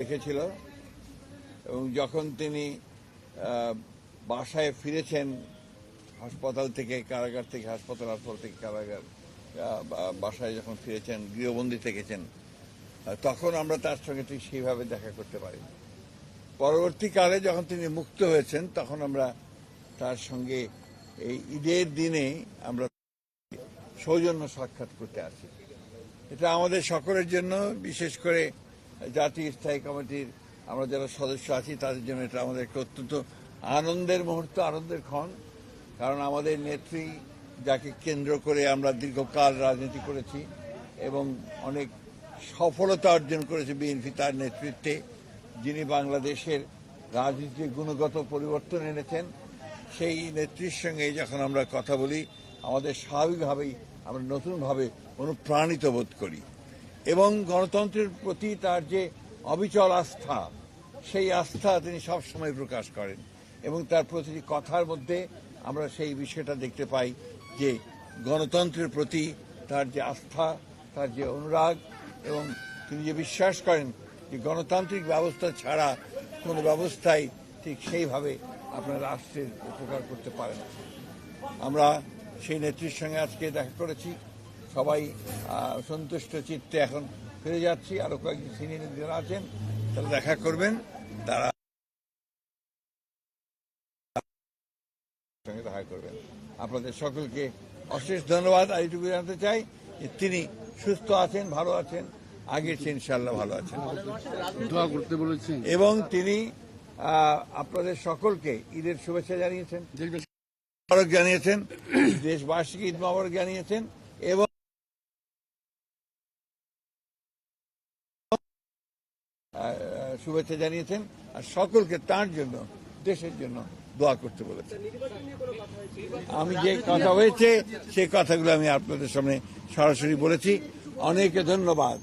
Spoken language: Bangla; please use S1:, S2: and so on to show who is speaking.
S1: রেখেছিল এবং যখন তিনি বাসায় ফিরেছেন হাসপাতাল থেকে, কারাগার থেকে, হাসপাতাল হাসপাতাল থেকে কারাগার বাসায় যখন ফিরেছেন, গৃহবন্দী থেকেছেন তখন আমরা তার সঙ্গে ঠিক সেইভাবে দেখা করতে পারি পরবর্তীকালে যখন তিনি মুক্ত হয়েছেন, তখন আমরা তার সঙ্গে এই ঈদের দিনে আমরা সৌজন্য সাক্ষাৎ করতে আসি। এটা আমাদের সকলের জন্য, বিশেষ করে জাতীয় স্থায়ী কমিটির আমরা যারা সদস্য আছি, তাদের জন্য এটা আমাদের একটা অত্যন্ত আনন্দের মুহূর্ত, আনন্দের ক্ষণ। কারণ আমাদের নেত্রী যাকে কেন্দ্র করে আমরা দীর্ঘকাল রাজনীতি করেছি এবং অনেক সফলতা অর্জন করেছে বিএনপি তার নেতৃত্বে, যিনি বাংলাদেশের রাজনীতির গুণগত পরিবর্তন এনেছেন। সেই নেত্রীর সঙ্গে যখন আমরা কথা বলি, আমাদের স্বাভাবিকভাবেই আমরা নতুনভাবে অনুপ্রাণিত বোধ করি। এবং গণতন্ত্রের প্রতি তার যে অবিচল আস্থা, সেই আস্থা তিনি সবসময় প্রকাশ করেন। এবং তার প্রতিটি কথার মধ্যে আমরা সেই বিষয়টা দেখতে পাই যে গণতন্ত্রের প্রতি তার যে আস্থা, তার যে অনুরাগ এবং তিনি যে বিশ্বাস করেন যে গণতান্ত্রিক ব্যবস্থা ছাড়া কোনো ব্যবস্থাই ঠিক সেইভাবে আপনার রাষ্ট্রের উপকার করতে পারে না। আমরা সেই নেত্রীর সঙ্গে আজকে দেখা করেছি। সবাই আহ, সন্তুষ্ট চিত্তে এখন ফিরে যাচ্ছি। আরও কয়েকজন সিনিয়র যারা আছেন তারা দেখা করবেন। তারা সঙ্গে দেখা করবেন। আপনাদের সকলকে অশেষ ধন্যবাদ। আর এইটুকু জানতে চাই যে তিনি সুস্থ আছেন ভালো আছেন চেয়ে ইনশাল্লাহ ভালো আছেন।
S2: দোয়া করতে বলেছেন।
S1: এবং তিনি আহ, আপনাদের সকলকে ঈদের শুভেচ্ছা জানিয়েছেন। জানিয়েছেন। দেশবাসীকে ঈদ মোবারক জানিয়েছেন। শুভেচ্ছা জানিয়েছেন আর সকলকে তার জন্য দেশের জন্য দোয়া করতে বলেছেন আমি যে কথা হয়েছে সেই কথাগুলো আমি আপনাদের সামনে সরাসরি বলেছি অনেকে ধন্যবাদ